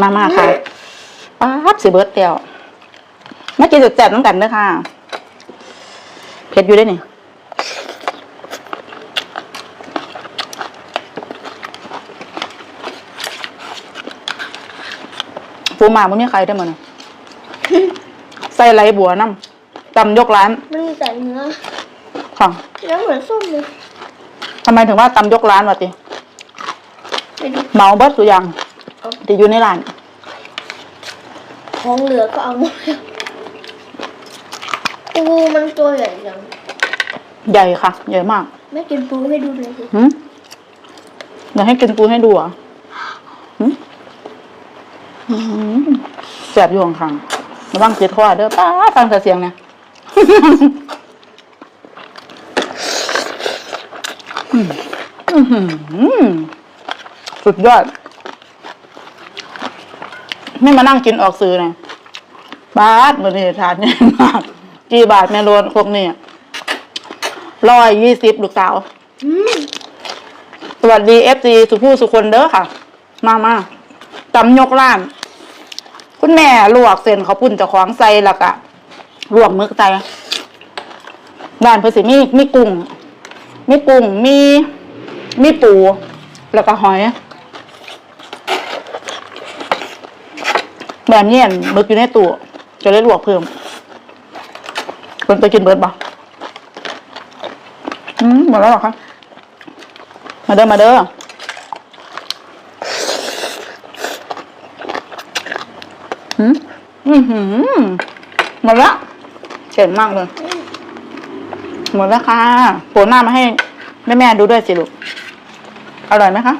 มามาค่ะป๊าบสิเบิร์ดเตียวมากินแซ่บๆน้ำกันเด้อค่ะ เผ็ดอยู่ได้นี่ปูหมาไม่มีใครได้อหมดน่ะใส่ไรบัวน้ำตำยกร้านมันมีแต่เนื้อค่ะแล้วเหมือนส้มเลยทำไมถึงว่าตำยกร้านวะติไปดูเมาเบิดสุอยัง ที่อยู่ในร้านของเหลือก็เอาหมดแล้วปูมันตัวใหญ่จังใหญ่ค่ะ ใหญ่มาก ไม่กินปูให้ดูเลยสิหืมเดี๋ยวให้กินปูให้ดูเหรอะหืมอื้อหือแสบอยู่ข้างๆระวังเจ็ดข้อเด้อป้าฟังแต่เสียงเนี่ย อืมอื้อหือสุดยอด ไม่มานั่งกินออกซื้อนะบาทมันนี่ทานเนี่ยมากกี่บาทแม่โรนพวกนี้ร้อยยี่สิบลูกสาวสวัสดีเอฟซีสุผู้สุคนเด้อค่ะ มามาตำยกล้าน คุณแม่ลวกเส้นเขาปุ่นเจะของใส่ล้วก็ลวกมึกใส่ด้านเพอสิมีมีกุ้ง มีกุ้งมีมีปู แล้วก็หอย แบบนี้อั่นมึกอยู่ในตู้จะได้ลวกเพิ่มคนไปกินเบิร์ดบ่อืมหมดแล้วหรอคะมาเด้อมาเด้อหืมอือหือหมดละเจ๋งมากเลย หมดแล้วค่ะโปรหน้ามาให้แม่แม่ดูด้วยสิลูก อร่อยไหมคะ